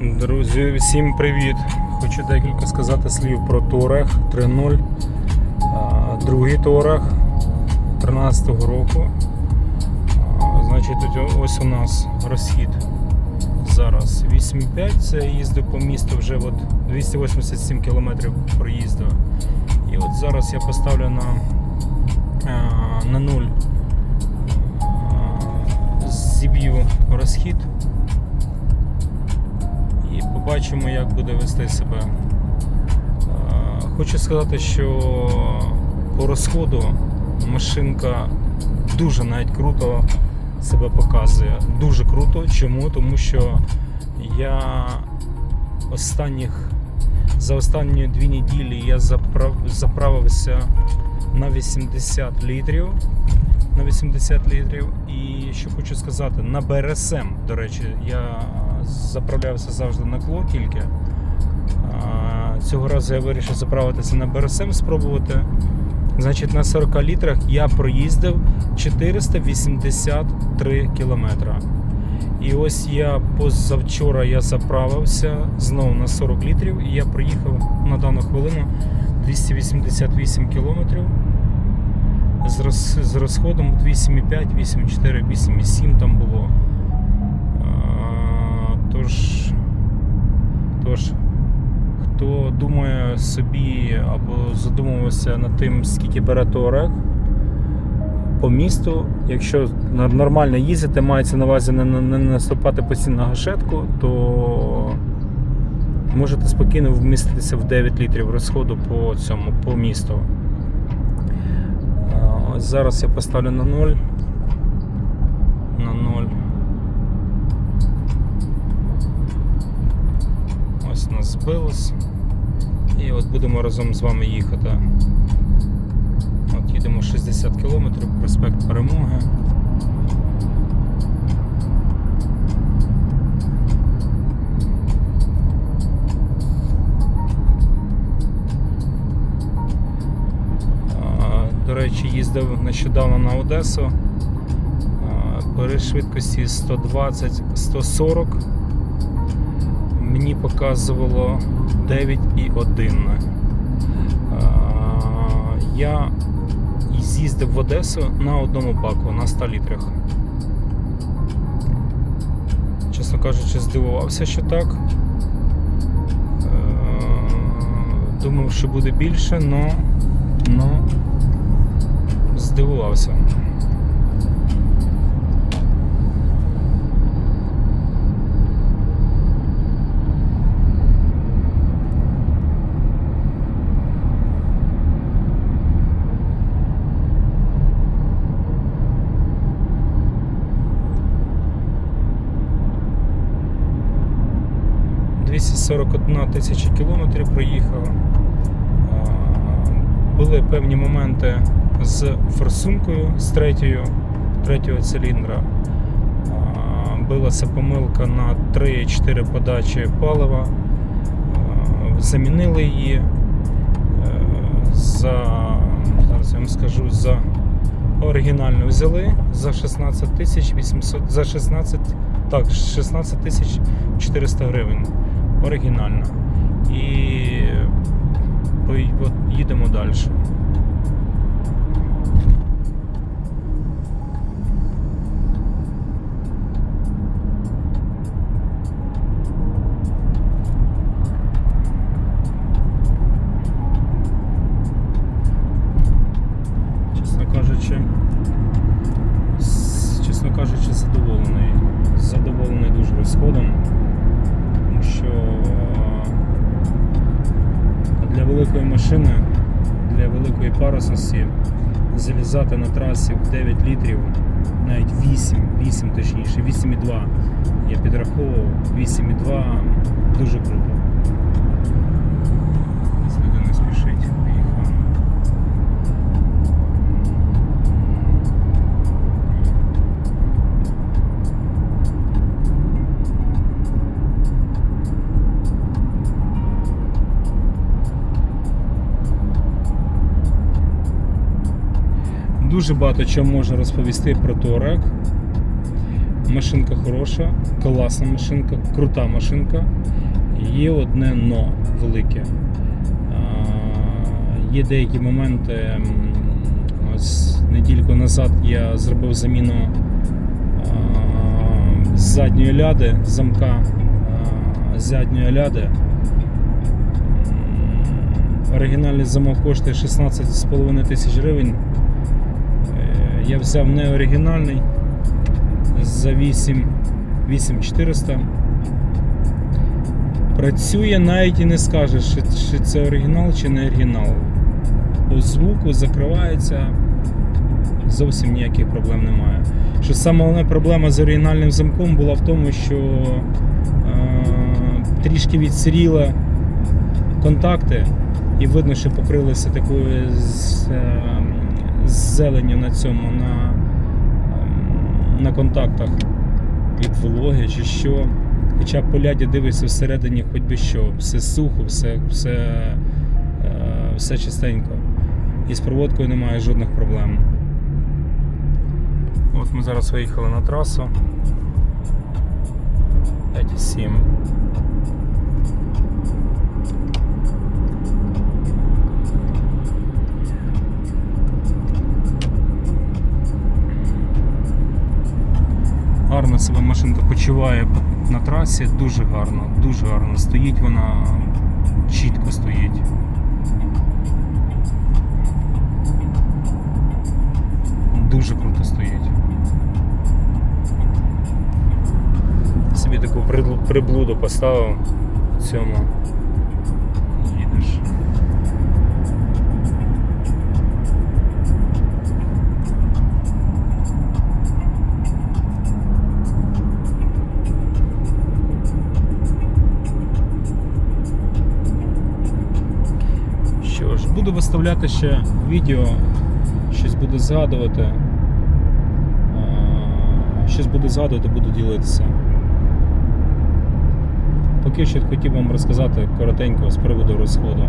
Друзі, всім привіт! Хочу декілька сказати слів про Touareg 3.0. А, Другий Touareg 13-го року. Значить, ось у нас розхід зараз 8,5. Це їздив по місту вже от 287 км проїздив. І от зараз я поставлю на, на 0. Зіб'ю розхід і побачимо, як буде вести себе. Хочу сказати, що по розходу машинка дуже навіть круто себе показує. Дуже круто. Чому? Тому що я останніх за останні дві неділі я заправ, заправився на 80 літрів. На 80 літрів. І що хочу сказати, на БРСМ, до речі, я заправлявся завжди на кло тільки. Цього разу я вирішив заправитися на БРСМ, спробувати. Значить, на 40 літрах я проїздив 483 кілометра. І ось я позавчора я заправився знову на 40 літрів, і я проїхав на дану хвилину 288 кілометрів з, роз, з розходом 8,5, 8,4, 8,7 там було. Тож, тож, хто думає собі або задумувався над тим, скільки бере Touareg по місту, якщо нормально їздити, мається на увазі не, не, не наступати постійно на гашетку, то можете спокійно вміститися в 9 літрів розходу по цьому, по місту. Зараз я поставлю на 0. На 0. Ось нас збилось. І от будемо разом з вами їхати. От їдемо 60 км, проспект Перемоги. До речі, їздив нещодавно на Одесу. При швидкості 120-140 мені показувало 9,1. Я з'їздив в Одесу на одному баку на 100 літрах. Чесно кажучи, здивувався, що так. Е, Думав, що буде більше, але но здивувався. – 241 тисяча кілометрів проїхав. Були певні моменти з форсункою з третьою, третього циліндра. Билася помилка на 3-4 подачі палива. Замінили її е, за, зараз я вам скажу, за оригінальну взяли за 16 тисяч 800, за 16, так, 16 тисяч 400 гривень. Оригінальна. І от їдемо далі. Дуже. Тому що е, для великої машини, для великої парусності залізати на трасі в 9 літрів, навіть 8, 8 точніше, 8,2. Я підраховував 8,2 дуже круто. Дуже багато чого можна розповісти про Touareg. Машинка хороша, класна машинка, крута машинка. Є одне но велике. Є деякі моменти. Ось недільку назад я зробив заміну задньої ляди, замка задньої ляди. Оригінальний замок коштує 16,5 тисяч гривень. Я взяв не оригінальний за 8 8400. Працює навіть і не скажеш, чи це оригінал, чи не оригінал. По звуку закривається, зовсім ніяких проблем немає. Що саме головна проблема з оригінальним замком була в тому, що е, трішки відсиріли контакти, і видно, що покрилися такою з, е, зеленню на цьому, на, ем, на контактах від вологи чи що. Хоча по ляді дивишся всередині, хоч би що, все сухо, все, все, е, все чистенько. І з проводкою немає жодних проблем. От ми зараз виїхали на трасу. 5,7. Гарно себе машинка почуває на трасі, дуже гарно, дуже гарно. Стоїть вона чітко стоїть. Дуже круто стоїть. Собі таку приблуду поставив в цьому. Що буду виставляти ще відео, щось буду згадувати. Щось буду згадувати, буду ділитися. Поки що хотів вам розказати коротенько з приводу розходу.